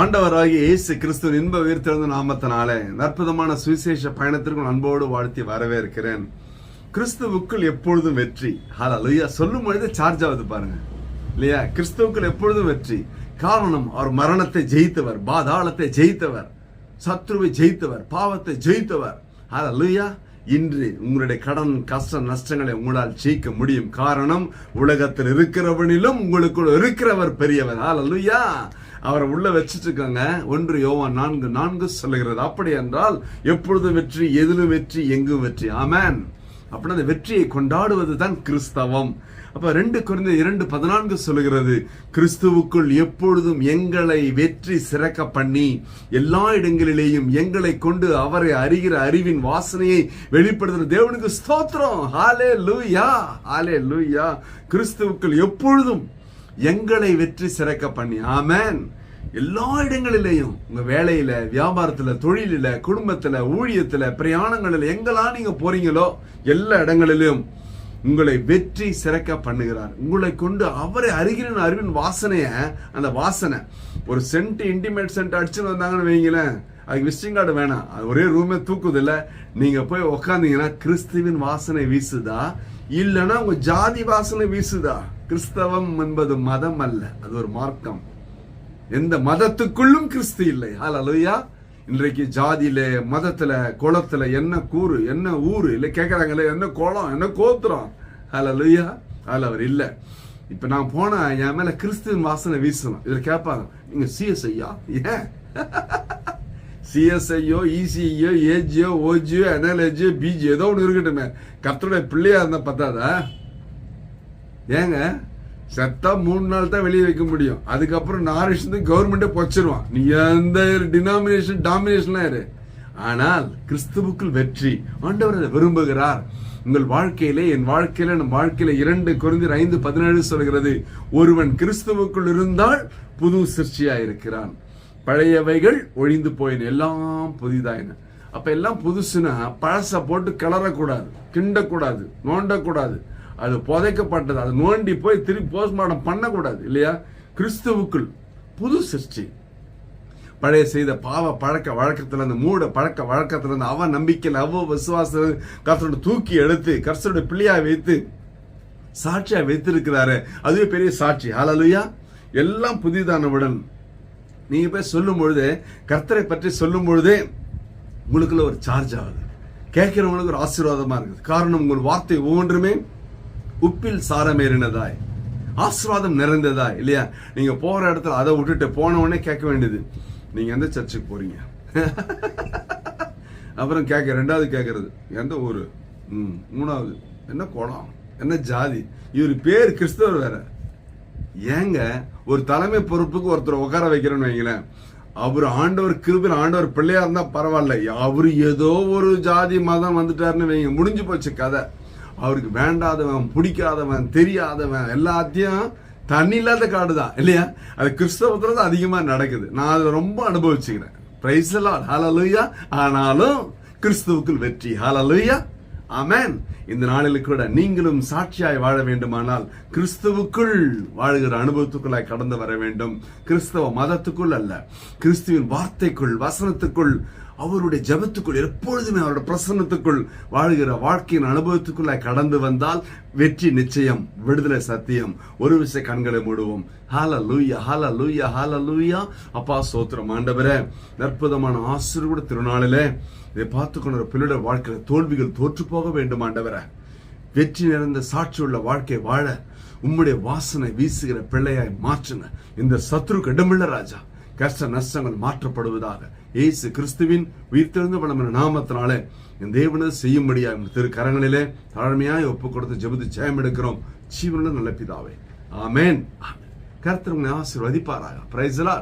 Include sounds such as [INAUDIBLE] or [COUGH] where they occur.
ஆண்டவராகிய இயேசு கிறிஸ்து இன்ப உயிர்த்தெழுந்த நாமத்தினாலே அற்புதமான சுவிசேஷ பயணத்திற்கும் அன்போடு வாழ்த்தி வரவேற்கிறேன். கிறிஸ்துவுக்குள் எப்பொழுதும் வெற்றி. ஹalleluya சொல்லும் பொழுது சார்ஜ் ஆகுது பாருங்க. இல்லையா? கிறிஸ்துவுக்குள் எப்பொழுதும் வெற்றி. காரணம் அவர் மரணத்தை ஜெயித்தவர் பாதாளத்தை ஜெயித்தவர் சத்ருவை ஜெயித்தவர் பாவத்தை ஜெயித்தவர். ஹalleluya இன்று உங்களுடைய கடன் கஷ்ட நஷ்டங்களை உங்களால் ஜெயிக்க முடியும். காரணம் உலகத்தில் இருக்கிறவனிலும் உங்களுக்குள் இருக்கிறவர் பெரியவர். ஹalleluya அவரை உள்ள வச்சிட்டு இருக்காங்க ஒன்று யோவா நான்கு நான்கு சொல்லுகிறது அப்படி என்றால் எப்பொழுதும் வெற்றி எதிலும் வெற்றி எங்கும் வெற்றி? ஆமேன். அப்படின்னா அந்த வெற்றியை கொண்டாடுவது தான் கிறிஸ்தவம். அப்ப ரெண்டு குறைந்த இரண்டு பதினான்கு சொல்லுகிறது கிறிஸ்துவுக்குள் எப்பொழுதும் எங்களை வெற்றி சிறக்க பண்ணி எல்லா இடங்களிலேயும் எங்களை கொண்டு அவரை அறிகிற அறிவின் வாசனையை வெளிப்படுத்துகிற தேவனுக்கு ஸ்தோத்திரம். ஹாலே லூயா ஹாலே லூயா கிறிஸ்துவுக்குள் எப்பொழுதும் எங்களை வெற்றி சிறக்க பண்ணி. ஆமேன். எல்லா இடங்களிலையும் உங்க வேலையில வியாபாரத்துல தொழிலில குடும்பத்துல ஊழியத்துல பிரயாணங்களில் எங்கெல்லாம் நீங்க போறீங்களோ எல்லா இடங்களிலும் உங்களை வெற்றி சிறக்க பண்ணுகிறார். உங்களை கொண்டு அவரை அறிகிற அறிவின் வாசனைய அந்த வாசனை ஒரு சென்ட் இன்டிமேட் சென்ட் அடிச்சுன்னு வந்தாங்கன்னு வைங்களேன் அதுக்கு விசிட்டிங் கார்டு வேணாம். அது ஒரே ரூமே தூக்குது இல்ல நீங்க போய் உக்காந்தீங்கன்னா கிறிஸ்துவின் வாசனை வீசுதா? இல்லைன்னா உங்க ஜாதி வாசனை வீசுதா? கிறிஸ்தவம் என்பது மதம் அல்ல அது ஒரு மார்க்கம். எந்த மதத்துக்குள்ளும் கிறிஸ்து இல்லை. அலுவயா இன்றைக்கு ஜாதியில மதத்துல குளத்துல என்ன கூறு என்ன ஊரு இல்ல கேட்குறாங்களே என்ன குளம் என்ன கோத்திரம்? அலுவயா அதுல அவர் இல்ல. இப்ப நான் போனா என் மேல கிறிஸ்துவின் வாசனை வீசணும். இதுல கேட்பாங்க நீங்க சிஎஸ் ஐயா ஏன்? சிஎஸ்ஐயோ இசிஐயோ ஏஜியோ ஓஜியோ என்எல்ஏஜியோ பிஜி ஏதோ ஒன்று இருக்கட்டுமே. கர்த்தருடைய பிள்ளையா இருந்தா பத்தாதா? ஏங்க செத்தா மூணு நாள் தான் வெளியே வைக்க முடியும். அதுக்கப்புறம் நாரிஷன் கவர்மெண்ட்டை பொச்சிருவான். நீ எந்த டினாமினேஷன் டாமினேஷன்லாம் இரு ஆனால் கிறிஸ்துவுக்குள் வெற்றி. ஆண்டவர் அதை விரும்புகிறார். உங்கள் வாழ்க்கையிலே என் வாழ்க்கையில நம் வாழ்க்கையில இரண்டு குறைந்த ஐந்து பதினேழு சொல்கிறது. ஒருவன் கிறிஸ்துவுக்குள் இருந்தால் புது இருக்கிறான் பழையவைகள் ஒழிந்து போயின. எல்லாம் புதிதாயின. அப்ப எல்லாம் புதுசுனா பழச போட்டு கிளறக்கூடாது. கிண்டக்கூடாது. நோண்டக்கூடாது. அது புதைக்கப்பட்டது. அது நோண்டி போய் திருப்பி போஸ்ட்மார்ட்டம் பண்ணக்கூடாது இல்லையா? கிறிஸ்துவுக்குள் புது சிருஷ்டி. பழைய செய்த பாவ பழக்க வழக்கத்துல அந்த மூட பழக்க வழக்கத்துல இருந்து அவ நம்பிக்கையில் அவ விசுவாச கர்த்தரோட தூக்கி எடுத்து கர்த்தரோட பிள்ளையா வைத்து சாட்சியா வைத்திருக்கிறாரு. அதுவே பெரிய சாட்சி. ஹalleluya எல்லாம் புதிதானவுடன். நீங்க போய் சொல்லும் பொழுது கர்த்தரை பற்றி சொல்லும் பொழுதே உங்களுக்குள்ள ஒரு சார்ஜ் ஆகுது. கேட்கிறவங்களுக்கு ஒரு ஆசீர்வாதமா இருக்குது. காரணம் உங்கள் வார்த்தை ஒவ்வொன்றுமே உப்பில் சாரமேறினதாய் ஆஸ்வாதம் நிறைந்ததாய் இல்லையா? நீங்க போற இடத்துல அதை விட்டுட்டு போன உடனே கேட்க வேண்டியது நீங்க எந்த சர்ச்சுக்கு போறீங்க? [LAUGHS] அப்புறம் கேட்க ரெண்டாவது கேட்கறது எந்த ஊரு? ம் மூணாவது என்ன குளம்? என்ன ஜாதி? இவர் பேர் கிறிஸ்தவர் வேற. ஏங்க ஒரு தலைமை பொறுப்புக்கு ஒருத்தர் உட்கார வைக்கிறேன்னு வைங்களேன். அவர் ஆண்டவர் கிருபில் ஆண்டவர் பிள்ளையா இருந்தா பரவாயில்ல. அவரு ஏதோ ஒரு ஜாதி மதம் வந்துட்டாருன்னு வைங்க முடிஞ்சு போச்சு கதை. அவருக்கு வேண்டாதவன் பிடிக்காதவன் தெரியாதவன் எல்லாத்தையும் தண்ணி இல்லாத காடு தான் இல்லையா? அது கிறிஸ்தவத்தில் தான் அதிகமா நடக்குது. நான் அதை ரொம்ப அனுபவிச்சுக்கிறேன். பிரைஸ் எல்லாம் ஹalleluya ஆனாலும் கிறிஸ்துவுக்குள் வெற்றி. ஹalleluya ஆமேன் இந்த நாளில் கூட நீங்களும் சாட்சியாய் வாழ வேண்டுமானால் கிறிஸ்துவுக்குள் வாழ்கிற அனுபவத்துக்குள்ளாய் கடந்து வர வேண்டும். கிறிஸ்தவ மதத்துக்குள் அல்ல. கிறிஸ்துவின் வார்த்தைக்குள் வசனத்துக்குள் அவருடைய ஜபத்துக்குள் எப்பொழுதுமே அவருடைய பிரசன்னத்துக்குள் வாழ்கிற வாழ்க்கையின் அனுபவத்துக்குள்ளாய் கடந்து வந்தால் வெற்றி நிச்சயம் விடுதலை சத்தியம். ஒரு விஷய கண்களை மூடுவோம். ஹால லூயா ஹால லூயா ஹால லூயா அப்பா சோத்திரம் ஆண்டவரே அற்புதமான ஆசிரியர் திருநாளிலே இதை பார்த்து கொண்ட பிள்ளையோட வாழ்க்கையில தோல்விகள் தோற்று போக வேண்டும் ஆண்டவரே. வெற்றி நிறைந்த சாட்சியுள்ள வாழ்க்கை வாழ உம்முடைய வாசனை வீசுகிற பிள்ளையாய் மாற்றுங்க. இந்த சத்ரு கெடுமில்ல ராஜா. கஷ்ட நஷ்டங்கள் மாற்றப்படுவதாக இயேசு கிறிஸ்துவின் உயிர்த்தெழுந்த பணம் நாமத்தினாலே என் தேவனது செய்யும்படியா திரு கரங்களிலே தாழ்மையாய் ஒப்பு கொடுத்து ஜெபித்து ஜெயம் எடுக்கிறோம். ஜீவனுள்ள நல்ல பிதாவே. ஆமேன். கர்த்தர் உங்களை ஆசீர்வதிப்பாராக. பிரைஸ்லா